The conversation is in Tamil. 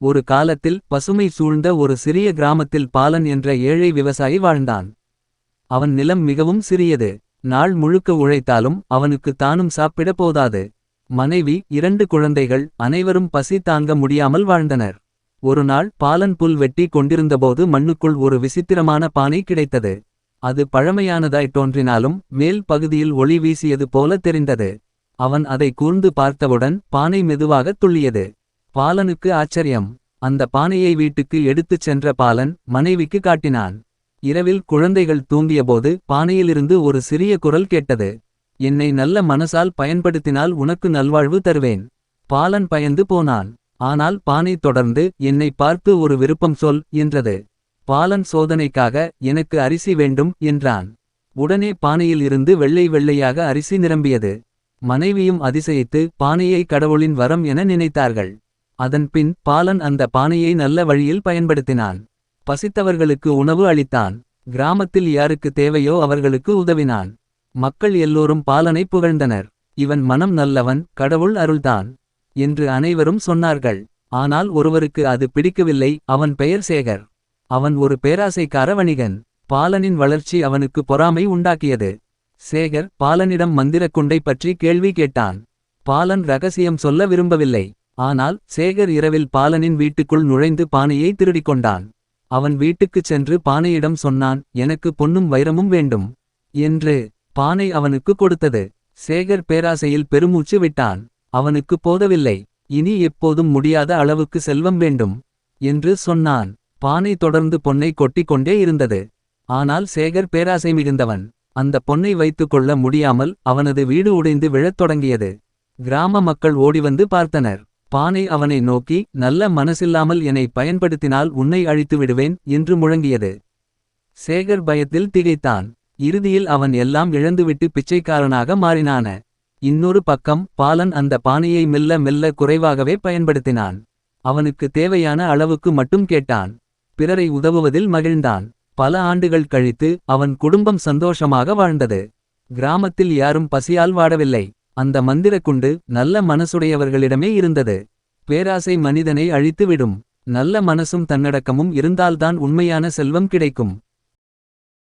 ஒரு காலத்தில் பசுமை சூழ்ந்த ஒரு சிறிய கிராமத்தில் பாலன் என்ற ஏழை விவசாயி வாழ்ந்தான். அவன் நிலம் மிகவும் சிறியது. நாள் முழுக்க உழைத்தாலும் அவனுக்கு தானும் சாப்பிட போதாது. மனைவி இரண்டு குழந்தைகள் அனைவரும் பசி தாங்க முடியாமல் வாழ்ந்தனர். ஒரு நாள் பாலன் புல் வெட்டி கொண்டிருந்தபோது மண்ணுக்குள் ஒரு விசித்திரமான பானை கிடைத்தது. அது பழமையானதாய் தோன்றினாலும் மேல் பகுதியில் ஒளி வீசியது போல தெரிந்தது. அவன் அதை கூர்ந்து பார்த்தவுடன் பானை மெதுவாகத் துள்ளியது. பாலனுக்கு ஆச்சரியம் அந்த பானையை வீட்டுக்கு எடுத்துச் சென்ற பாலன் மனைவிக்கு காட்டினான். இரவில் குழந்தைகள் தூங்கியபோது பானையிலிருந்து ஒரு சிறிய குரல் கேட்டது. என்னை நல்ல மனசால் பயன்படுத்தினால் உனக்கு நல்வாழ்வு தருவேன். பாலன் பயந்து போனான். ஆனால் பானை தொடர்ந்து என்னை பார்த்து ஒரு விருப்பம் சொல் என்றது. பாலன் சோதனைக்காக எனக்கு அரிசி வேண்டும் என்றான். உடனே பானையில் இருந்து வெள்ளை வெள்ளையாக அரிசி நிரம்பியது. மனைவியும் அதிசயித்து பானையை கடவுளின் வரம் என நினைத்தார்கள். அதன்பின் பாலன் அந்த பானையை நல்ல வழியில் பயன்படுத்தினான். பசித்தவர்களுக்கு உணவு அளித்தான். கிராமத்தில் யாருக்கு தேவையோ அவர்களுக்கு உதவினான். மக்கள் எல்லோரும் பாலனை புகழ்ந்தனர். இவன் மனம் நல்லவன் கடவுள் அருள்தான். என்று அனைவரும் சொன்னார்கள். ஆனால் ஒருவருக்கு அது பிடிக்கவில்லை அவன் பெயர் சேகர். அவன் ஒரு பேராசைக்கார வணிகன். பாலனின் வளர்ச்சி அவனுக்கு பொறாமை உண்டாக்கியது. சேகர் பாலனிடம் மந்திரக் குண்டை பற்றி கேள்வி கேட்டான். பாலன் ரகசியம் சொல்ல விரும்பவில்லை. ஆனால் சேகர் இரவில் பாலனின் வீட்டுக்குள் நுழைந்து பானையை திருடிக்கொண்டான் அவன் வீட்டுக்குச் சென்று பானையிடம் சொன்னான் எனக்கு பொன்னும் வைரமும் வேண்டும். என்று பானை அவனுக்கு கொடுத்தது. சேகர் பேராசையில் பெருமூச்சு விட்டான். அவனுக்கு போதவில்லை. இனி எப்போதும் முடியாத அளவுக்கு செல்வம் வேண்டும். என்று சொன்னான். பானை தொடர்ந்து பொன்னை கொட்டிக்கொண்டே இருந்தது. ஆனால் சேகர் பேராசை மிகுந்தவன். அந்த பொன்னை வைத்துக் கொள்ள முடியாமல் அவனது வீடு உடைந்து விழத் தொடங்கியது. கிராம மக்கள் ஓடிவந்து பார்த்தனர். பானை அவனை நோக்கி நல்ல மனசில்லாமல் என்னை பயன்படுத்தினால் உன்னை அழித்து விடுவேன் என்று முழங்கியது. சேகர் பயத்தில் திகைத்தான். இறுதியில் அவன் எல்லாம் இழந்துவிட்டு பிச்சைக்காரனாக மாறினான. இன்னொரு பக்கம் பாலன் அந்த பானையை மெல்ல மெல்ல குறைவாகவே பயன்படுத்தினான். அவனுக்கு தேவையான அளவுக்கு மட்டும் கேட்டான். பிறரை உதவுவதில் மகிழ்ந்தான். பல ஆண்டுகள் கழித்து அவன் குடும்பம் சந்தோஷமாக வாழ்ந்தது. கிராமத்தில் யாரும் பசியால் வாடவில்லை. அந்த மந்திரக்குண்டு நல்ல மனசுடையவர்களிடமே இருந்தது. பேராசை மனிதனை அழித்துவிடும். நல்ல மனசும் தன்னடக்கமும் இருந்தால்தான் உண்மையான செல்வம் கிடைக்கும்.